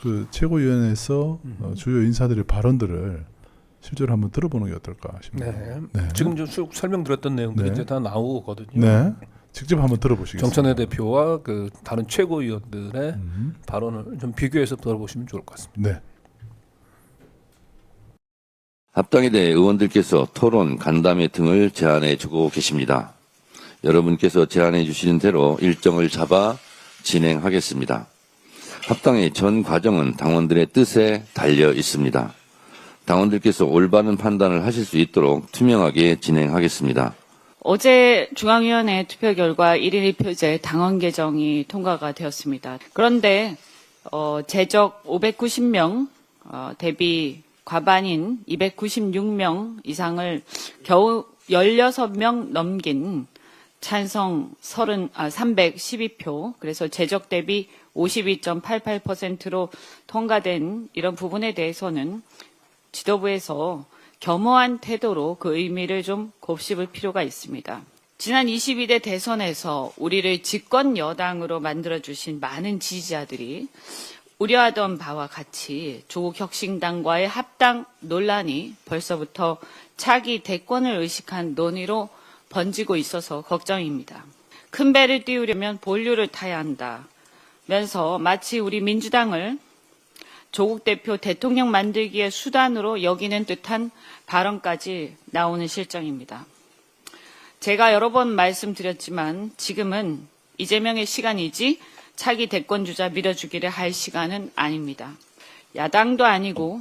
그 최고위원회에서 어, 주요 인사들의 발언들을 실제로 한번 들어보는 게 어떨까 싶네요. 네. 네. 지금 좀쭉 설명 드렸던 내용들이 네. 이제 다 나오거든요. 네. 직접 한번 들어보시겠습니다. 정천회 대표와 그 다른 최고위원들의 음. 발언을 좀 비교해서 들어보시면 좋을 것 같습니다. 네. 합당에 대해 의원들께서 토론, 간담회 등을 제안해 주고 계십니다. 여러분께서 제안해 주시는 대로 일정을 잡아 진행하겠습니다. 합당의 전 과정은 당원들의 뜻에 달려 있습니다. 당원들께서 올바른 판단을 하실 수 있도록 투명하게 진행하겠습니다. 어제 중앙위원회 투표 결과 1인 1표제 당원 개정이 통과가 되었습니다. 그런데 어, 제적 590명 어, 대비 과반인 296명 이상을 겨우 16명 넘긴 찬성 30, 아, 312표, 그래서 제적 대비 52.88%로 통과된 이런 부분에 대해서는 지도부에서 겸허한 태도로 그 의미를 좀 곱씹을 필요가 있습니다. 지난 22대 대선에서 우리를 집권 여당으로 만들어주신 많은 지지자들이 우려하던 바와 같이 조국 혁신당과의 합당 논란이 벌써부터 차기 대권을 의식한 논의로 번지고 있어서 걱정입니다. 큰 배를 띄우려면 본류를 타야 한다. 면서 마치 우리 민주당을 조국 대표 대통령 만들기의 수단으로 여기는 듯한 발언까지 나오는 실정입니다. 제가 여러 번 말씀드렸지만 지금은 이재명의 시간이지 차기 대권 주자 밀어주기를 할 시간은 아닙니다. 야당도 아니고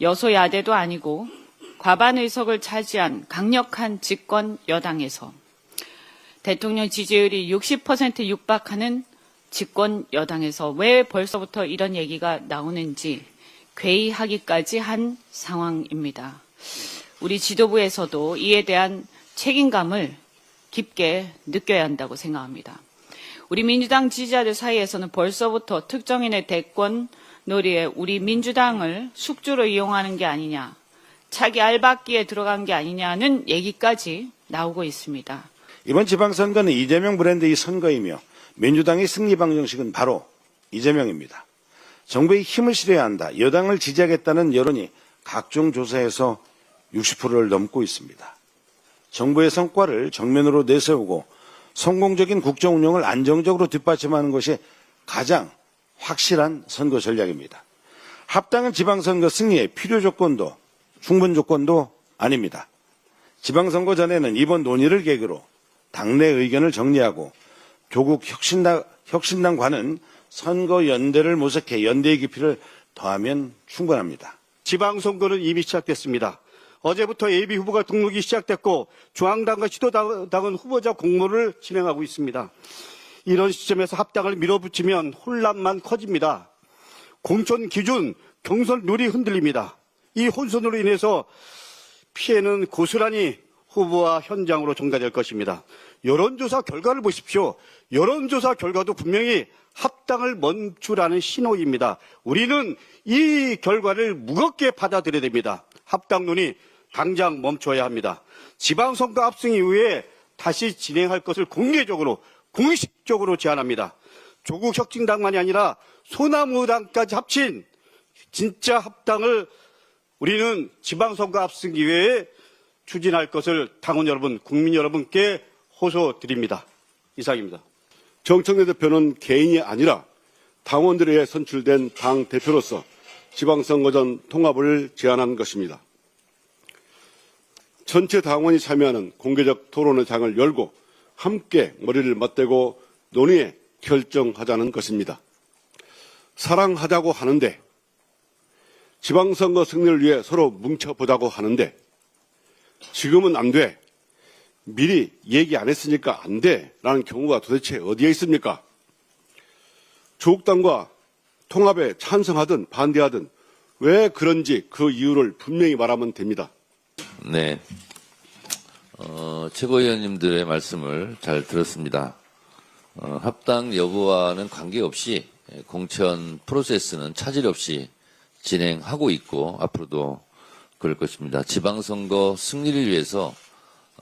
여소야대도 아니고 과반 의석을 차지한 강력한 집권 여당에서 대통령 지지율이 60% 육박하는 집권 여당에서 왜 벌써부터 이런 얘기가 나오는지 괴이하기까지 한 상황입니다. 우리 지도부에서도 이에 대한 책임감을 깊게 느껴야 한다고 생각합니다. 우리 민주당 지지자들 사이에서는 벌써부터 특정인의 대권 놀이에 우리 민주당을 숙주로 이용하는 게 아니냐, 차기 알박기에 들어간 게 아니냐는 얘기까지 나오고 있습니다. 이번 지방선거는 이재명 브랜드의 선거이며 민주당의 승리 방정식은 바로 이재명입니다. 정부의 힘을 실어야 한다. 여당을 지지하겠다는 여론이 각종 조사에서 60%를 넘고 있습니다. 정부의 성과를 정면으로 내세우고 성공적인 국정 운영을 안정적으로 뒷받침하는 것이 가장 확실한 선거 전략입니다. 합당은 지방선거 승리의 필요 조건도 충분 조건도 아닙니다. 지방선거 전에는 이번 논의를 계기로 당내 의견을 정리하고 조국 혁신당, 혁신당과는 선거 연대를 모색해 연대의 깊이를 더하면 충분합니다. 지방선거는 이미 시작됐습니다. 어제부터 예비 후보가 등록이 시작됐고 중앙당과 시도당은 후보자 공모를 진행하고 있습니다. 이런 시점에서 합당을 밀어붙이면 혼란만 커집니다. 공천 기준, 경선 룰이 흔들립니다. 이 혼선으로 인해서 피해는 고스란히 후보와 현장으로 전가될 것입니다. 여론조사 결과를 보십시오. 여론조사 결과도 분명히 합당을 멈추라는 신호입니다. 우리는 이 결과를 무겁게 받아들여야 됩니다. 합당론이 당장 멈춰야 합니다. 지방선거 압승 이후에 다시 진행할 것을 공개적으로 공식적으로 제안합니다. 조국 혁신당만이 아니라 소나무당까지 합친 진짜 합당을 우리는 지방선거 압승 기회에 추진할 것을 당원 여러분, 국민 여러분께 호소드립니다. 이상입니다. 정청래 대표는 개인이 아니라 당원들에 의해 선출된 당 대표로서 지방선거전 통합을 제안한 것입니다. 전체 당원이 참여하는 공개적 토론의 장을 열고 함께 머리를 맞대고 논의해 결정하자는 것입니다. 사랑하자고 하는데 지방선거 승리를 위해 서로 뭉쳐보자고 하는데 지금은 안 돼. 미리 얘기 안 했으니까 안 돼. 라는 경우가 도대체 어디에 있습니까? 조국당과 통합에 찬성하든 반대하든 왜 그런지 그 이유를 분명히 말하면 됩니다. 네. 어, 최고위원님들의 말씀을 잘 들었습니다. 어, 합당 여부와는 관계없이 공천 프로세스는 차질 없이 진행하고 있고 앞으로도 그럴 것입니다. 지방선거 승리를 위해서 어,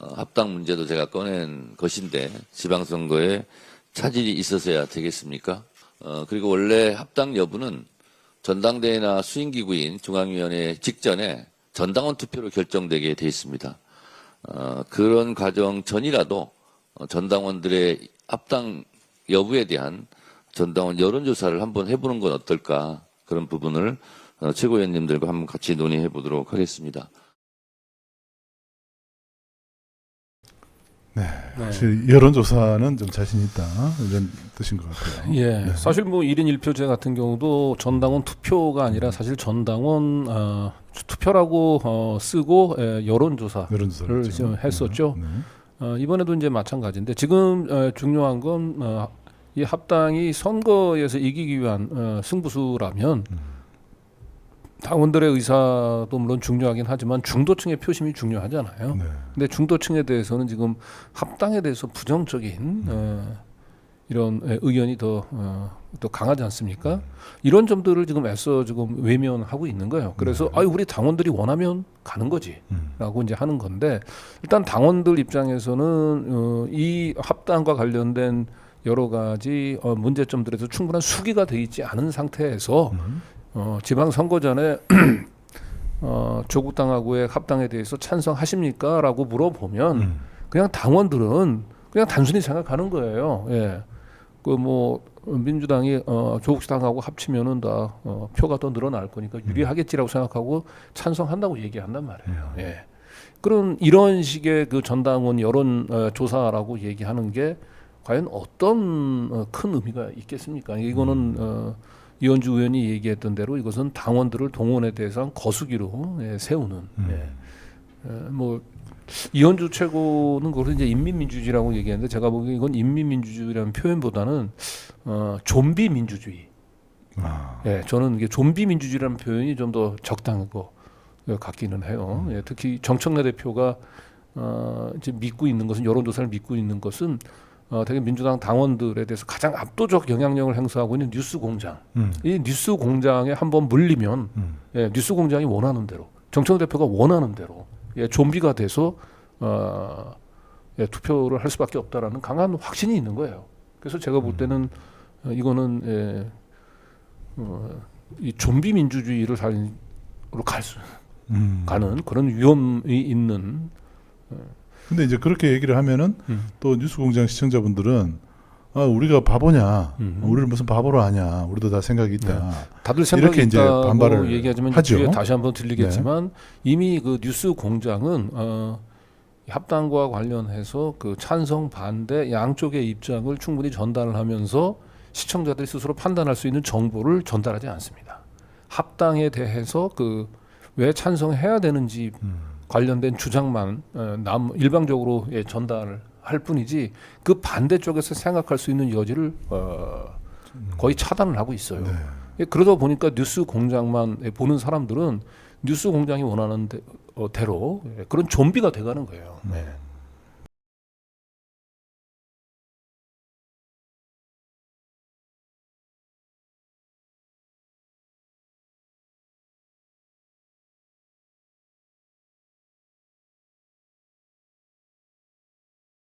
합당 문제도 제가 꺼낸 것인데 지방선거에 차질이 있어서야 되겠습니까? 어, 그리고 원래 합당 여부는 전당대회나 수행기구인 중앙위원회 직전에 전당원 투표로 결정되게 돼 있습니다. 어, 그런 과정 전이라도 어, 전당원들의 합당 여부에 대한 전당원 여론조사를 한번 해보는 건 어떨까 그런 부분을 어, 최고위원님들과 한번 같이 논의해 보도록 하겠습니다. 네. 사실 여론조사는 좀 자신 있다 이런 뜻인 것 같아요. 예. 네. 사실 뭐 1인 1표제 같은 경우도 전당원 투표가 아니라 사실 전당원 어, 투표라고 어, 쓰고 예, 여론조사를 여론조사를 지금 했었죠. 네. 어, 이번에도 이제 마찬가지인데 지금 어, 중요한 건 어, 이 합당이 선거에서 이기기 위한 어, 승부수라면 당원들의 의사도 물론 중요하긴 하지만 중도층의 표심이 중요하잖아요. 네. 근데 중도층에 대해서는 지금 합당에 대해서 부정적인 음. 어, 이런 에, 의견이 더, 어, 더 강하지 않습니까? 이런 점들을 지금 애써 지금 외면하고 있는 거예요. 그래서 아유 우리 당원들이 원하면 가는 거지. 음. 라고 이제 하는 건데 일단 당원들 입장에서는 어, 이 합당과 관련된 여러 가지 어, 문제점들에 서 충분한 수기가 돼 있지 않은 상태에서 음. 어, 지방 선거 전에 어, 조국 당하고의 합당에 대해서 찬성하십니까?라고 물어보면 음. 그냥 당원들은 그냥 단순히 생각하는 거예요. 예. 그 뭐 민주당이 어, 조국 당하고 합치면은 다 어, 표가 더 늘어날 거니까 유리하겠지라고 생각하고 찬성한다고 얘기한단 말이에요. 예. 그런 이런 식의 그 전당원 여론 어, 조사라고 얘기하는 게 과연 어떤 어, 큰 의미가 있겠습니까? 이거는 어, 이현주 의원이 얘기했던 대로 이것은 당원들을 동원에 대해서 거수기로 예, 세우는 예. 예, 뭐 이현주 최고는 그걸 이제 인민민주주의라고 얘기하는데 제가 보기엔 이건 인민민주주의라는 표현보다는 어, 좀비 민주주의. 아. 예, 저는 이게 좀비 민주주의라는 표현이 좀 더 적당한 것 같기는 해요. 예, 특히 정청래 대표가 어, 이제 믿고 있는 것은 여론조사를 믿고 있는 것은 어, 되게 민주당 당원들에 대해서 가장 압도적 영향력을 행사하고 있는 뉴스 공장. 음. 이 뉴스 공장에 한번 물리면 음. 예, 뉴스 공장이 원하는 대로 정청 대표가 원하는 대로 예, 좀비가 돼서 어, 예, 투표를 할 수밖에 없다라는 강한 확신이 있는 거예요. 그래서 제가 볼 때는 어, 이거는 예, 어, 이 좀비 민주주의를 살로 갈 수, 음. 가는 그런 위험이 있는 근데 이제 그렇게 얘기를 하면은 음. 또 뉴스공장 시청자분들은 아 우리가 바보냐, 음. 우리를 무슨 바보로 아냐, 우리도 다 생각이 있다. 다들 생각이 이렇게 이제 반발을 얘기하지만 하죠. 다시 한번 들리겠지만 이미 그 뉴스 공장은 어, 합당과 관련해서 그 찬성 반대 양쪽의 입장을 충분히 전달을 하면서 시청자들이 스스로 판단할 수 있는 정보를 전달하지 않습니다. 합당에 대해서 그 왜 찬성해야 되는지 음. 관련된 주장만 어, 남 일방적으로 예, 전달을 할 뿐이지 그 반대쪽에서 생각할 수 있는 여지를 어, 거의 차단을 하고 있어요. 네. 예, 그러다 보니까 뉴스 공장만 예, 보는 사람들은 뉴스 공장이 원하는 대, 어, 대로 예, 그런 좀비가 돼가는 거예요. 네.